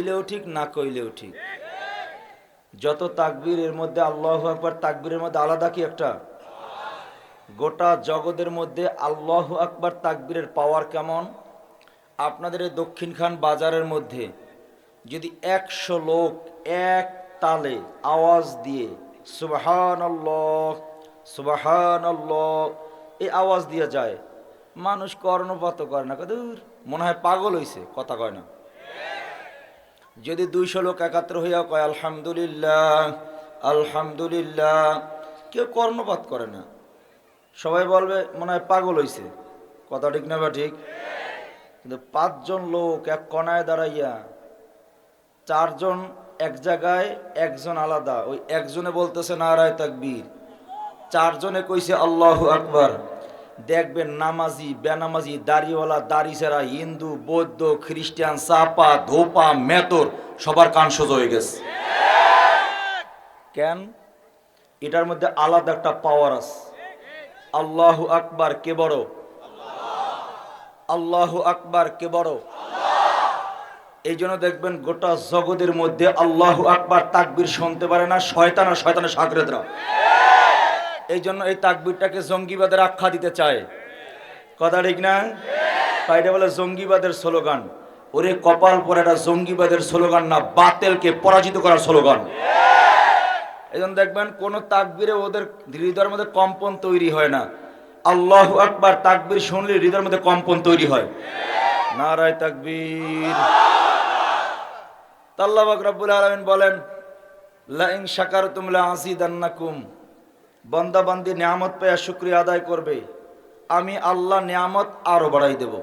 কইলেও ঠিক, না কইলেও ঠিক। যত তাকবীর এর মধ্যে আল্লাহ আকবার, তাকবীরের মধ্যে আলাদা কি একটা? গোটা জগতের মধ্যে আল্লাহ আকবার তাকবীরের পাওয়ার কেমন? আপনাদের এই দক্ষিণখান বাজারের মধ্যে যদি একশো লোক এক তালে আওয়াজ দিয়ে সুবাহান সুবাহান এই আওয়াজ দিয়ে যায়, মানুষ কর্ণপাত করে না। কদূর মনে হয় পাগল হইছে, কথা কয় না। যদি দুইশো লোক একাত্র হইয়া কয়, আলহামদুলিল্লাহ আলহামদুলিল্লাহ কেউ কর্ণপাত করে না। সবাই বলবে, মনে হয় পাগল হইছে। কথা ঠিক না বা ঠিক? কিন্তু পাঁচজন লোক এক কণায় দাঁড়াইয়া, চারজন এক জায়গায়, একজন আলাদা। ওই একজনে বলতেছে, নারায় তাকবীর। চারজনে কইছে, আল্লাহ আকবার। দেখবেন নামাজি, বেনামাজি, দাড়িওয়ালা দাড়িছেরা হিন্দু, বৌদ্ধ, খ্রিস্টান, চাপা, ধোপা, মেতর, সবার কান সোজা হয়ে গেছে। কেন? এটার মধ্যে আলাদা একটা পাওয়ার আছে। আল্লাহ আকবার, কে বড়? আল্লাহ আকবার, কে বড়? এই জন্য দেখবেন গোটা জগতের মধ্যে আল্লাহ আকবার তাকবির শুনতে পারে না শয়তান আর শয়তানের সাগরেদরা এই জন্য এই তাকবীরটাকে জঙ্গিবাদের আখ্যা দিতে চায়। কথা ঠিক না? এটা বলে জঙ্গিবাদের স্লোগান। ওরে কপাল পরে একটা জঙ্গিবাদের স্লোগান না, বাতেলকে পরাজিত করার স্লোগান। এই জন্য দেখবেন, কোন তাকবীরে ওদের হৃদয়ের মধ্যে কম্পন তৈরি হয় না। আল্লাহ আকবার, তাকবীর শুনলে হৃদয়ের মধ্যে কম্পন তৈরি হয়। নারায় তাকবীর। আল্লাহ রব্বুল আলামিন বলেন লাইন শাকারতুম লা আসিদান্নাকুম বান্দা বান্দি নিয়ামত পেয়ে শুক্রিয়া আদায় করবে। আমি আল্লাহ নিয়ামত আরও বাড়াই দেব।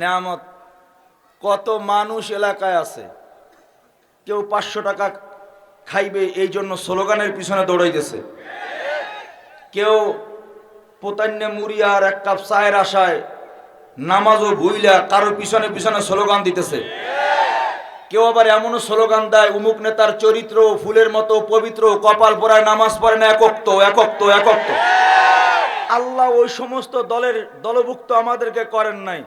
নিয়ামত, কত মানুষ এলাকায় আছে, কেউ পাঁচশো টাকা খাইবে, এই জন্য স্লোগানের পিছনে দৌড়াইতেছে। কেউ পোতান্যে মুড়ি আর এক কাপ চায়ের আশায় নামাজও ভুইলা কারও পিছনে পিছনে স্লোগান দিতেছে। কেউ আবার এমনও স্লোগান দেয়, উমুক নেতার চরিত্র, ফুলের মতো পবিত্র, কপাল পরায় নামাজ পড়ে না, একক্ত একক্ত একক্ত। আল্লাহ ওই সমস্ত দলের দলভুক্ত আমাদেরকে করেন নাই।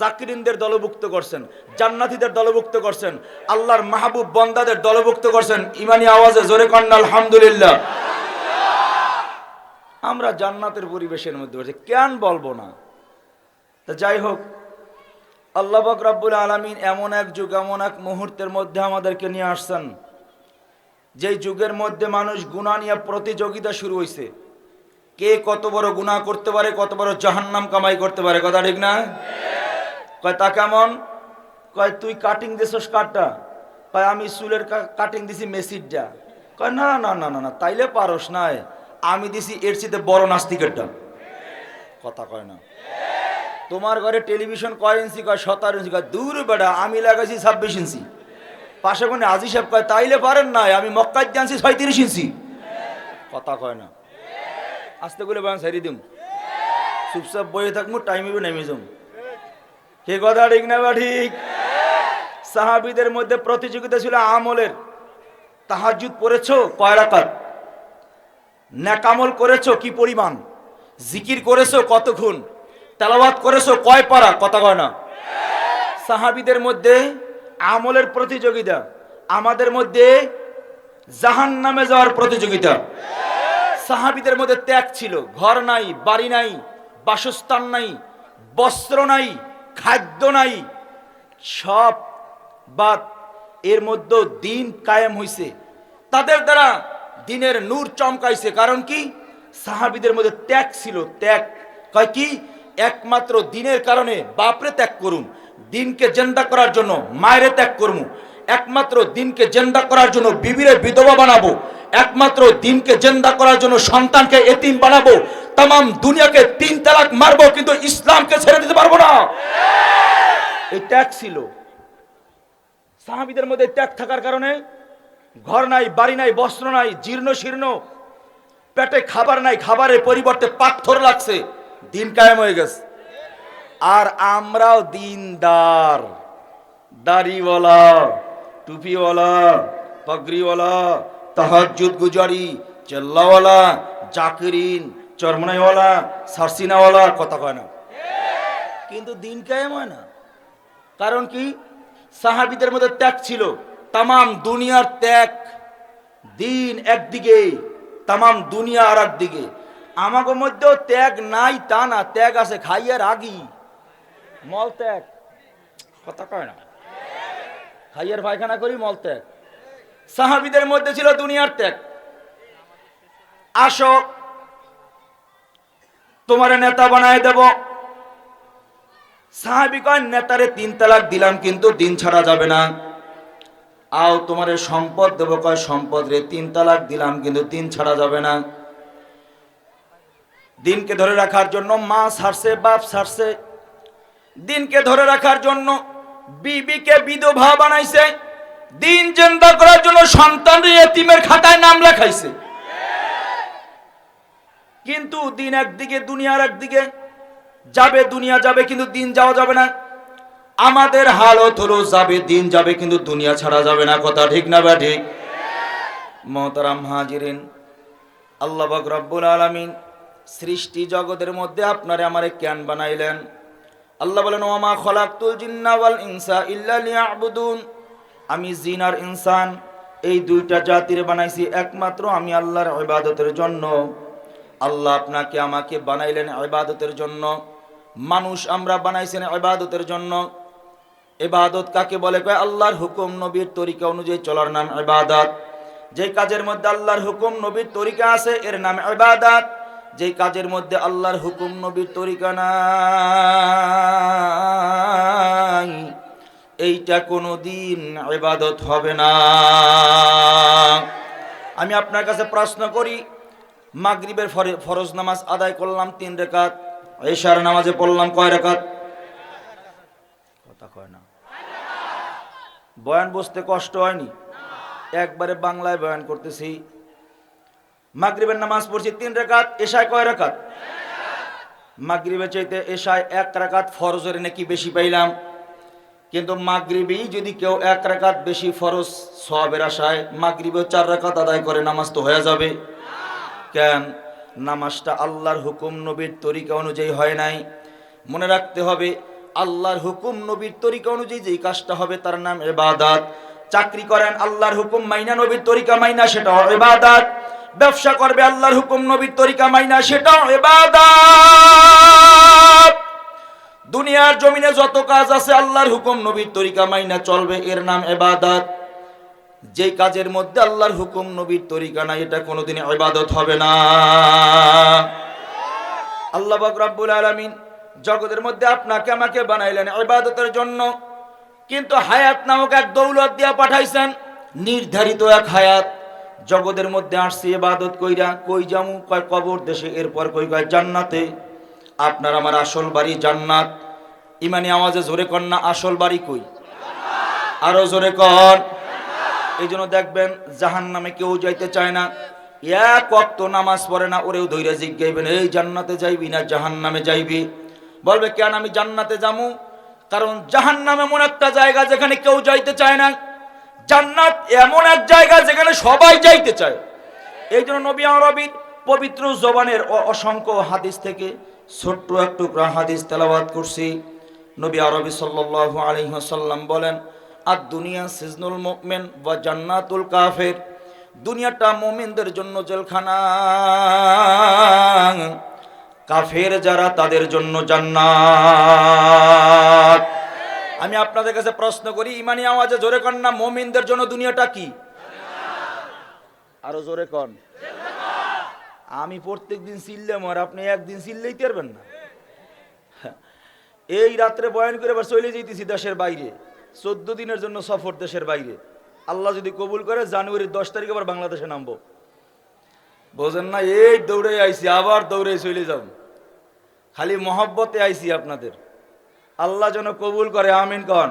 জাকিরিনদের দলভুক্ত করছেন, জান্নাতীদের দলভুক্ত করছেন, আল্লাহর মাহবুব বন্দাদের দলভুক্ত করছেন। ইমানি আওয়াজে জোরে কন্যা আলহামদুলিল্লাহ। আমরা জান্নাতের পরিবেশের মধ্যে কেন বলব না? তা যাই হোক আল্লাহ পাক রব্বুল আলমিন এমন এক যুগ, এমন এক মুহূর্তের মধ্যে আমাদেরকে নিয়ে আসছেন, যেই যুগের মধ্যে মানুষ গুণা নিয়ে প্রতিযোগিতা শুরু হয়েছে কে কত বড় গুণা করতে পারে, কত বড় জাহান্নাম কামাই করতে পারে, কথা ঠিক না? কয়, তা কেমন? কয়, তুই কাটিং দিছস কাটটা কয়, আমি চুলের কাটিং দিছি মেসিডটা কয়, না না না না না, তাইলে পারস নাই। আমি দিছি এর চেয়ে বড় নাস্তিকেরটা। কথা কয় না। তোমার ঘরে টেলিভিশন কয় ইঞ্চি, কয় সতেরো ইঞ্চি, কয় দূর বেড়া আমি লাগাইছি ছাব্বিশ ইঞ্চি। পাশে কোনে আজি সাহেব কয়, তাইলে পারেন নাই, আমি মক্কায় জানছি ছয়ত্রিশ ইঞ্চি। কথা কয় না। আসতে গুলো বান সারি দিম। চুপচাপ বয়ে থাকব টাইম নেমে যাম। কে কথা ঠিক না বা ঠিক? সাহাবিদের মধ্যে প্রতিযোগিতা ছিল আমলের। তাহাজুদ পড়েছো? কয় রাকাত? ন্যাকামল করেছ? কি পরিমাণ? জিকির করেছ? কতক্ষণ? তেলাওয়াত করেছ কয় পারা? কথা কয় না। সাহাবিদের মধ্যে আমলের প্রতিযোগিতা, আমাদের মধ্যে জাহান নামে যাওয়ার প্রতিযোগিতা। সাহাবিদের মধ্যে ত্যাগ ছিল, ঘর নাই, বাড়ি নাই, বাসস্থান নাই, বস্ত্র নাই, খাদ্য নাই। সব বাদ, এর মধ্যে দিন কায়েম হইছে। তাদের দ্বারা দিনের নূর চমকাইছে, কারণ কি? সাহাবিদের মধ্যে ত্যাগ ছিল, ত্যাগ। কয় কি? একমাত্র দিনের কারণে বাপরে ত্যাগ করুন। দিনকে জেন্দা করার জন্য মায়েরে ত্যাগ করব একমাত্র দিনকে জেন্দা করার জন্য বিবিরে বিধবা বানাবো। একমাত্র দিনকে জেন্দা করার জন্য সন্তানকে এতিম বানাবো। তাম দুনিয়াকে তিন তালাক মারবো, কিন্তু ইসলামকে ছেড়ে দিতে পারব না। এই ত্যাগ ছিল। সাহাবিদের মধ্যে ত্যাগ থাকার কারণে ঘর নাই, বাড়ি নাই, বস্ত্র নাই, জীর্ণ শীর্ণ, পেটে খাবার নাই, খাবারের পরিবর্তে পাথর লাগছে। দিন কায়েম হয়ে গেছে। আর আমরাও দিনদার, দাড়িওয়ালা, টুপিওয়ালা, পাগড়িওয়ালা তাহাজুদ গুজারি, চেল্লাওয়ালা, জাকিরিন, চরমনাইওয়ালা, সারসিনাওয়ালা কথা কয় না। কিন্তু দিন কায়েম হয় না। কারণ কি? সাহাবিদের মধ্যে ত্যাগ ছিল। তামাম দুনিয়ার ত্যাগ দিন একদিকে, তামাম দুনিয়া আর একদিকে আমাকে মধ্যেও ত্যাগ নাই, তা না, ত্যাগ আছে খাইয়ার আগি মল ত্যাগ। কথা কয় না। খাইয়ার পায়খানা করি, মল ত্যাগ। সাহাবিদের মধ্যে ছিল দুনিয়ার ত্যাগ। আসো, তোমার নেতা বানায় দেব। সাহাবি কয়, নেতারে তিন তালাক দিলাম, কিন্তু দিন ছাড়া যাবে না। আও তোমার সম্পদ দেবো কয়, সম্পদ রে, তিন তালাক দিলাম, কিন্তু দিন ছাড়া যাবে না। দিনকে ধরে রাখার জন্য, মা ছাড়ছে বাপ ছাড়ছে দিনকে ধরে রাখার জন্য বিবিকে বিধবা বানাইছে। দিন জেন্দা করার জন্য সন্তান এতিমের খাতায় নাম লেখাইছে। কিন্তু দিন একদিকে, দুনিয়ার একদিকে। যাবে, দুনিয়া যাবে, কিন্তু দিন যাওয়া যাবে না। আমাদের হালত হলো, যাবে, দিন যাবে, কিন্তু দুনিয়া ছাড়া যাবে না। কথা ঠিক না বা ঠিক মহতারাম হাজিরিন, আল্লাহ রব্বুল আলামিন সৃষ্টি জগতের মধ্যে আপনারে আমারে জ্ঞান বানাইলেন। আল্লাহ বলেন ওমা খলাকতুল জিন্না ওয়াল ইনসা ইল্লা লিয়াবুদুন। আমি জিন আর ইনসান, এই দুইটা জাতির বানাইছি একমাত্র আমি আল্লাহর ইবাদতের জন্য। আল্লাহ আপনাকে আমাকে বানাইলেন ইবাদতের জন্য। মানুষ আমরা বানাইছেন ইবাদতের জন্য। এবাদত কাকে বলে? কয়, আল্লাহর হুকুম নবীর তরিকা অনুযায়ী চলার নাম ইবাদত। যে কাজের মধ্যে আল্লাহর হুকুম নবীর তরিকা আছে, এর নাম ইবাদত। যে কাজের মধ্যে আল্লাহর হুকুম, নবীর তরিকা নাই, এইটা কোনো দিন ইবাদত হবে না। আমি আপনার কাছে প্রশ্ন করি, মাগরিবের ফরে- ফরজ নামাজ আদায় করলাম তিন রেখাত, এশার নামাজে পড়লাম কয় রেখাত? কথা কয় না। বয়ান বসতে কষ্ট হয়নি? একবারে বাংলায় বয়ান করতেছি মাগরিবের নামাজ পড়ছি তিন রেখাত এশায় কয় রেখাত মাগরিবের চাইতে এশায় এক রাকাত ফরজের নাকি বেশি পাইলাম। কিন্তু মাগরিবি যদি কেউ এক রাকাত বেশি ফরজ সবের আশায় মাগরিবেও চার রাকাত আদায় করে, নামাজ তো হয়ে যাবে। কেন? নামাজটা আল্লাহর হুকুম নবীর তরিকা অনুযায়ী হয় নাই। মনে রাখতে হবে, আল্লাহর হুকুম নবীর তরিকা অনুযায়ী যেই কাজটা হবে তার নাম এবাদাত। চাকরি করেন, আল্লাহর হুকুম মাইনা নবীর তরিকা মাইনা সেটা এবাদাত। ব্যবসা করবে, আল্লাহর হুকুম নবীর তরিকা মাইনা, সেটাও এবাদাত দুনিয়ার জমিনে যত কাজ আছে, আল্লাহর হুকুম নবীর তরিকা মাইনা চলবে, এর নাম এবাদাত যেই কাজের মধ্যে আল্লাহর হুকুম নবীর তরিকা নাই, এটা কোনোদিন ইবাদত হবে না। আল্লাহ রব্বুল আলামিন জগতের মধ্যে আপনাকে আমাকে বানাইলেন ইবাদতের জন্য, কিন্তু হায়াত নামক এক দৌলত দিয়া পাঠাইছেন, নির্ধারিত এক হায়াত। জগতের মধ্যে আসছি এবাদত কইরা কই যামু? কয় কবর দেশে, এরপর কই কয় জান্নাতে। আপনার আমার আসল বাড়ি জান্নাত। ইমানি আওয়াজে জোরে কর না, আসল বাড়ি কই? আরও জোরে কর এই জন্য দেখবেন জাহান নামে কেউ যাইতে চায় না। এক অক্ত নামাজ পড়ে না, ওরেও ধৈর্য জিজ্ঞাইবেন, এই জান্নাতে যাইবি না জাহান নামে যাইবি? বলবে, কেন আমি জান্নাতে যামু? কারণ জাহান নামে এমন একটা জায়গা যেখানে কেউ যাইতে চায় না। জান্নাত এমন এক জায়গা যেখানে সবাই যাইতে চায়। এই জন্য নবী আরবির পবিত্র জবানের অসংখ্য হাদিস থেকে ছোট্ট এক টুকরা হাদিস তেলাবাদ করছি। নবী আরবি সাল্লাল্লাহু আলাইহি ওয়াসাল্লাম বলেন আর দুনিয়া সিজনুল মুমিন বা জান্নাতুল কাফের। দুনিয়াটা মুমিনদের জন্য জেলখানা। কাফের যারা তাদের জন্য জান্নাত। আমি আপনাদের কাছে প্রশ্ন করি, ইমানি আওয়াজে জোরে কন না, মুমিনদের জন্য দুনিয়াটা কি? আরও জোরে কন। আমি প্রত্যেক দিন চিল্লাম, আর আপনি একদিন চিল্লেই পারবেন না। এই রাত্রে বয়ান করে এবার চলে যেতেছি দেশের বাইরে। চোদ্দ দিনের জন্য সফর দেশের বাইরে। আল্লাহ যদি কবুল করে, জানুয়ারির দশ তারিখ আবার বাংলাদেশে নামবো। বোঝেন না, এই দৌড়ে আইছি, আবার দৌড়ে চলে যাব। খালি মহব্বতে আইছি আপনাদের। আল্লাহ যেন কবুল করে আমিন কন।